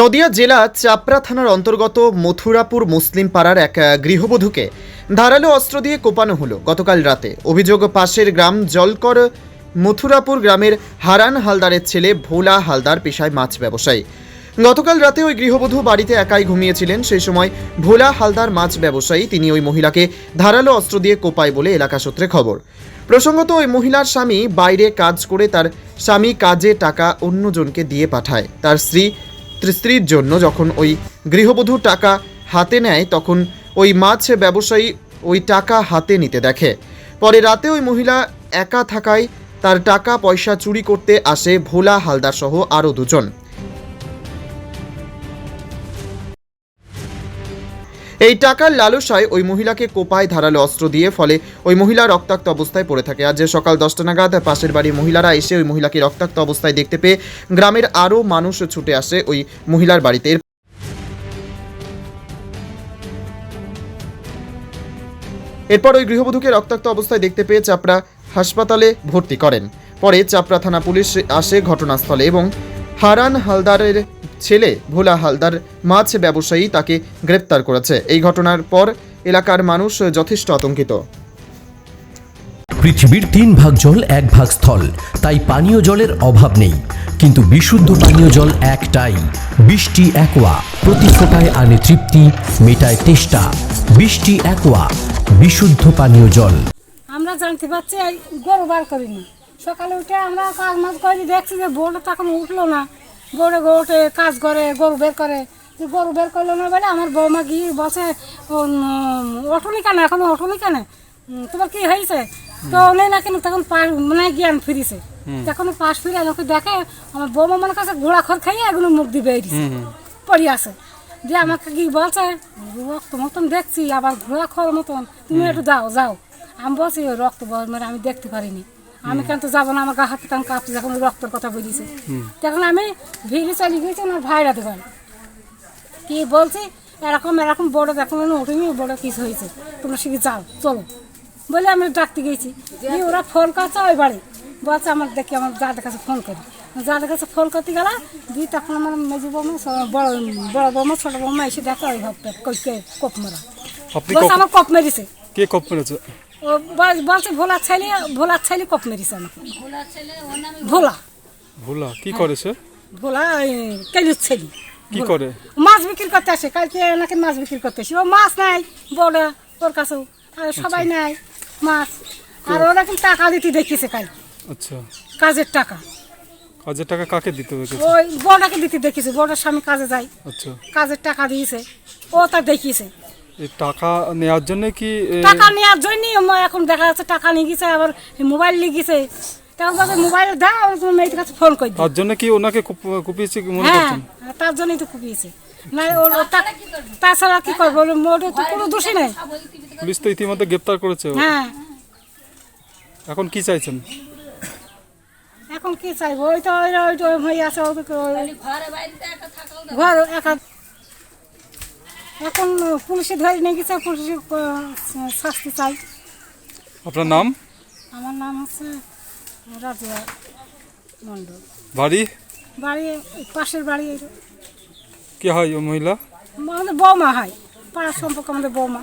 নদিয়া জেলা চাপড়া থানার অন্তর্গত মথুরাপুর মুসলিম পাড়ার এক গৃহবধূকে ধারালো অস্ত্র দিয়ে কোপানো হলো গতকাল রাতে। অভিযোগ, পাশের গ্রাম জলকর মথুরাপুর গ্রামের হারান হালদারের ছেলে ভোলা হালদার পেশায় মাছ ব্যবসায়ী। গতকাল রাতে ওই গৃহবধূ বাড়িতে একাই ঘুমিয়েছিলেন। সেই সময় ভোলা হালদার মাছ ব্যবসায়ী, তিনি ওই মহিলাকে ধারালো অস্ত্র দিয়ে কোপায় বলে এলাকা সূত্রে খবর। প্রসঙ্গত, ওই মহিলার স্বামী বাইরে কাজ করে তার স্বামী কাজে টাকা অন্যজনকে দিয়ে পাঠায়। তার স্ত্রী তার স্ত্রীর জন্য যখন ওই গৃহবধূ টাকা হাতে নেয়, তখন ওই মাছ ব্যবসায়ী ওই টাকা হাতে নিতে দেখে। পরে রাতে ওই মহিলা একা থাকায় তার টাকা পয়সা চুরি করতে আসে ভোলা হালদার সহ আরও দুজন। এই টাকার লালসায় ওই মহিলাকে কোপায় ধারালো অস্ত্র দিয়ে ফলে ওই মহিলা রক্তাক্ত অবস্থায় পড়ে থাকে। আজ সকাল দশটা নাগাদ পাশের বাড়ির মহিলারা এসে ওই মহিলাকে রক্তাক্ত অবস্থায় দেখতে পেয়ে গ্রামের আরও মানুষ ছুটে আসে ওই মহিলার বাড়িতে। এরপর ওই গৃহবধূকে রক্তাক্ত অবস্থায় দেখতে পেয়ে চাপড়া হাসপাতালে ভর্তি করেন। পরে চাপড়া থানা পুলিশ আসে ঘটনাস্থলে এবং হারান হালদারের ছেলে ভোলা হালদার মাছ ব্যবসায়ী তাকে গ্রেপ্তার করেছে। এই ঘটনার পর এলাকার মানুষ যথেষ্ট আতঙ্কিত। পৃথিবীর তিন ভাগ জল এক ভাগ স্থল। তাই পানীয় জলের অভাব নেই। কিন্তু বিশুদ্ধ পানীয় জল একটাই। বৃষ্টি একোয়া। প্রতি ফোটায় আনে তৃপ্তি মেটায় তেষ্টা। বৃষ্টি একোয়া। বিশুদ্ধ পানীয় জল। আমরা জানতে পারছি গরু বার করিনি সকালে উঠে আমরা কাজ মাজ করি দেখছি যে বোর্ডে তখন উঠল না। বোর্ডে উঠে কাজ করে গরু বের করে। গরু বের করল না বলে আমার বৌমা গিয়ে বসে অটলি কেন এখনও অটলি কেন তোমার কি হয়েছে? তো নেই না কেন তখন পাশ মানে জ্ঞান ফিরিছে। তখন পাশ ফিরে আমাকে দেখে আমার বৌমা মনে কাছে ঘোড়া খড় খাইয়ে এগুলো মুখ দিয়ে বেরিয়েছে। পড়ি আছে। দিয়ে আমাকে কি বলছে রক্ত মতন দেখছি আবার ঘোড়া খড় মতন। তুমি একটু দাও যাও। আমি বলছি রক্ত বল মানে আমি দেখতে পারিনি। আমি কেন তো যাব না? আমার গা হাতে টান কাঁপছে যখন রক্তের কথা বলিছে। তখন আমি ভিড়ে চালিয়ে গেছি আমার ভাইরা দেবেন কি বলছি? এরকম এরকম বড় দেখো না উঠিনি বড় কিছু হয়েছে। তোমরা শিখে যাও চলো। বলে আমি ডাকতে গেছি। দিয়ে ওরা ফোন করছে ওই বাড়ি। বলছে আমার দেখি আমার যাদের কাছে ফোন করি। যাদের কাছে ফোন করতে গেল দিয়ে তখন আমার মেজি বৌমা বড় বড় বৌমা ছোট বৌমা এসে দেখে ওই ভাবতে কপ মারা? আমার কপ মেরেছে। কে কপ মেরেছে? ও বলছে ভোলা ছেলে ভোলা ছেলে কপ মেরেছে আমাকে। ভোলা ভোলা। কি করে সে? ভোলা কেলুর ছেলে। কি করে? মাছ বিক্রি করতে আসে কালকে নাকি মাছ বিক্রি করতে আসে। ও মাছ নাই বড় ওর কাছেও আর সবাই নাই মাছ। আর ওরা কিন্তু টাকা দিতে দেখিয়েছে কাল আচ্ছা। কাজের টাকা। কাজের টাকা কাকে দিতে হবে ওই বড়টাকে দিতে দেখিয়েছে বড়টার স্বামী কাজে যায়। আচ্ছা। কাজের টাকা দিয়েছে। ও তা দেখিয়েছে। টাকা নেওয়ার জন্য কি টাকা নেওয়ার জন্যই এখন দেখা যাচ্ছে টাকা নিয়ে গেছে আবার মোবাইল নিয়ে গেছে। তখন বলছে মোবাইল দাও তোমার মেয়ের কাছে ফোন করে দিই তার জন্য কি ওনাকে কুপ- কুপিয়েছে মনে হ্যাঁ করছেন? তার জন্যই তো কুপিয়েছে। না ওর ওর তা- তাছাড়া কি করব? ওর মোটে তো কোনো দোষী নেই। পুলিশ তো ইতিমধ্যে গ্রেপ্তার করেছে হ্যাঁ। এখন কি চাইছেন? এখন কি চাইব? ওই তো ওই আছে ঘর একা এখন পুলিশে ধরে নিয়ে গেছে পুলিশে শাস্তি চাই। আপনার নাম? আমার নাম হচ্ছে রাজুয়া মন্ডল বাড়ি? বাড়ি পাশের বাড়ি কি হয় ও মহিলা? আমাদের বৌমা হয় পাড়ার সম্পর্কে আমাদের বৌমা।